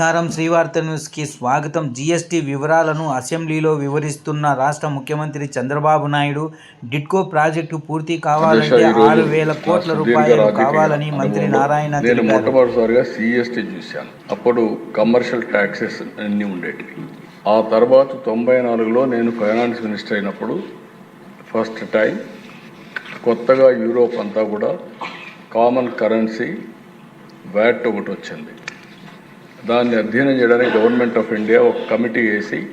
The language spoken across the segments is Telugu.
నమస్కారం. శ్రీవార్త న్యూస్కి స్వాగతం. జీఎస్టీ వివరాలను అసెంబ్లీలో వివరిస్తున్న రాష్ట్ర ముఖ్యమంత్రి చంద్రబాబు నాయుడు డిట్కో ప్రాజెక్టు పూర్తి కావాలంటే ఆరు వేల కోట్ల రూపాయలు కావాలని మంత్రి నారాయణ నేను మొట్టమొదటిసారిగా సిఎస్టీ చూశాను. అప్పుడు కమర్షియల్ ట్యాక్సెస్ అన్నీ ఉండేటివి. ఆ తర్వాత తొంభై నాలుగులో నేను ఫైనాన్స్ మినిస్టర్ అయినప్పుడు ఫస్ట్ టైం కొత్తగా యూరోప్ అంతా కూడా కామన్ కరెన్సీ వ్యాట్ ఒకటి వచ్చింది. దాన్ని అధ్యయనం చేయడానికి గవర్నమెంట్ ఆఫ్ ఇండియా ఒక కమిటీ వేసి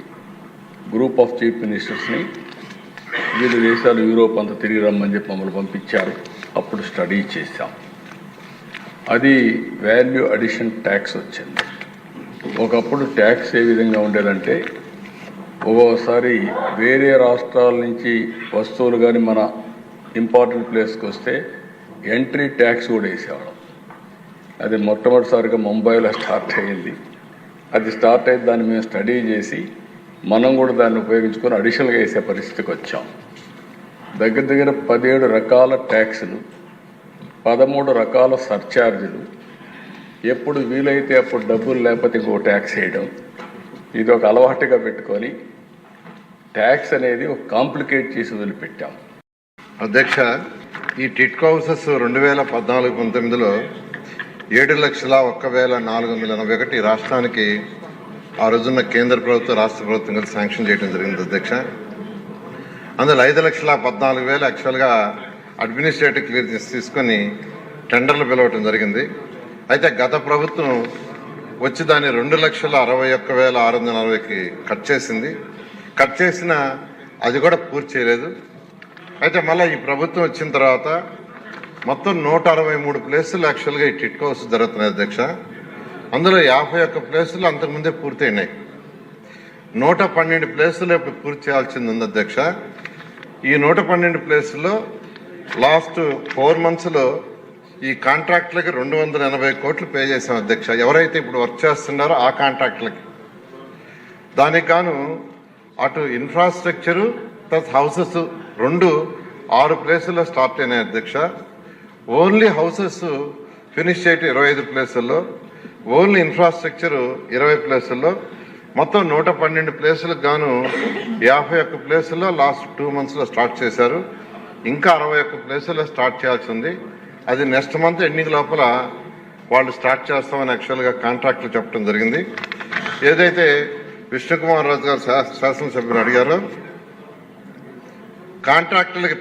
గ్రూప్ ఆఫ్ చీఫ్ మినిస్టర్స్ని వివిధ దేశాలు యూరోప్ అంతా తిరిగి రమ్మని చెప్పి మమ్మల్ని పంపించారు. అప్పుడు స్టడీ చేశాం. అది వాల్యూ అడిషన్ ట్యాక్స్ వచ్చింది. ఒకప్పుడు ట్యాక్స్ ఏ విధంగా ఉండేదంటే ఒక్కోసారి వేరే రాష్ట్రాల నుంచి వస్తువులు కానీ మన ఇంపార్టెంట్ ప్లేస్కి వస్తే ఎంట్రీ ట్యాక్స్ కూడా వేసేవాళ్ళం. అది మొట్టమొదటిసారిగా ముంబైలో స్టార్ట్ అయ్యింది. అది స్టార్ట్ అయ్యి దాన్ని మేము స్టడీ చేసి మనం కూడా దాన్ని ఉపయోగించుకొని అడిషనల్గా వేసే పరిస్థితికి వచ్చాం. దగ్గర దగ్గర పదిహేడు రకాల ట్యాక్సులు పదమూడు రకాల సర్ఛార్జీలు ఎప్పుడు వీలైతే అప్పుడు డబ్బులు లేకపోతే ఇంకో ట్యాక్స్ వేయడం ఇది ఒక అలవాటుగా పెట్టుకొని ట్యాక్స్ అనేది ఒక కాంప్లికేట్ చేసి వదిలిపెట్టాం. అధ్యక్ష ఈ టిట్కో హౌసెస్ రెండు వేల పద్నాలుగు పంతొమ్మిదిలో ఏడు లక్షల ఒక్క వేల నాలుగు వందల ఎనభై ఒకటి రాష్ట్రానికి ఆ రోజున్న కేంద్ర ప్రభుత్వం రాష్ట్ర ప్రభుత్వం కలిసి శాంక్షన్ చేయడం జరిగింది అధ్యక్ష. అందులో ఐదు లక్షల పద్నాలుగు వేలు యాక్చువల్గా అడ్మినిస్ట్రేటివ్ క్లియర్ తీసుకొని టెండర్లు పిలవటం జరిగింది. అయితే గత ప్రభుత్వం వచ్చి దాన్ని రెండు లక్షల అరవై ఒక్క వేల ఆరు వందల నలభైకి కట్ చేసింది. కట్ చేసిన అది కూడా పూర్తి చేయలేదు. అయితే మళ్ళీ ఈ ప్రభుత్వం వచ్చిన తర్వాత మొత్తం నూట అరవై మూడు ప్లేసులు యాక్చువల్గా ఈ టిట్ హౌస్ జరుగుతున్నాయి అధ్యక్ష. అందులో యాభై ఒక్క ప్లేసులు అంతకుముందే పూర్తయినాయి. నూట పన్నెండు ప్లేసులు ఇప్పుడు పూర్తి చేయాల్సింది ఉంది అధ్యక్ష. ఈ నూట పన్నెండు ప్లేసుల్లో లాస్ట్ ఫోర్ మంత్స్లో ఈ కాంట్రాక్టులకి రెండు వందల ఎనభై కోట్లు పే చేసాం అధ్యక్ష. ఎవరైతే ఇప్పుడు వర్క్ చేస్తున్నారో ఆ కాంట్రాక్టులకి. దానికి గాను అటు ఇన్ఫ్రాస్ట్రక్చరు ప్లస్ హౌసెస్ రెండు ఆరు ప్లేసుల్లో స్టార్ట్ అయినాయి అధ్యక్ష. ఓన్లీ హౌసెస్ ఫినిష్ చేయటం ఇరవై ఐదు ప్లేసుల్లో ఓన్లీ ఇన్ఫ్రాస్ట్రక్చర్ ఇరవై ప్లేసుల్లో మొత్తం నూట పన్నెండు ప్లేసులకు గాను యాభై ఒక్క ప్లేసుల్లో లాస్ట్ టూ మంత్స్లో స్టార్ట్ చేశారు. ఇంకా అరవై ఒక్క ప్లేసుల్లో స్టార్ట్ చేయాల్సి ఉంది. అది నెక్స్ట్ మంత్ ఎండింగ్ లోపల వాళ్ళు స్టార్ట్ చేస్తామని యాక్చువల్గా కాంట్రాక్ట్లు చెప్పడం జరిగింది. ఏదైతే విష్ణుకుమార్ రాజు గారు శాసనసభ్యులు అడిగారో కాంట్రాక్టులకి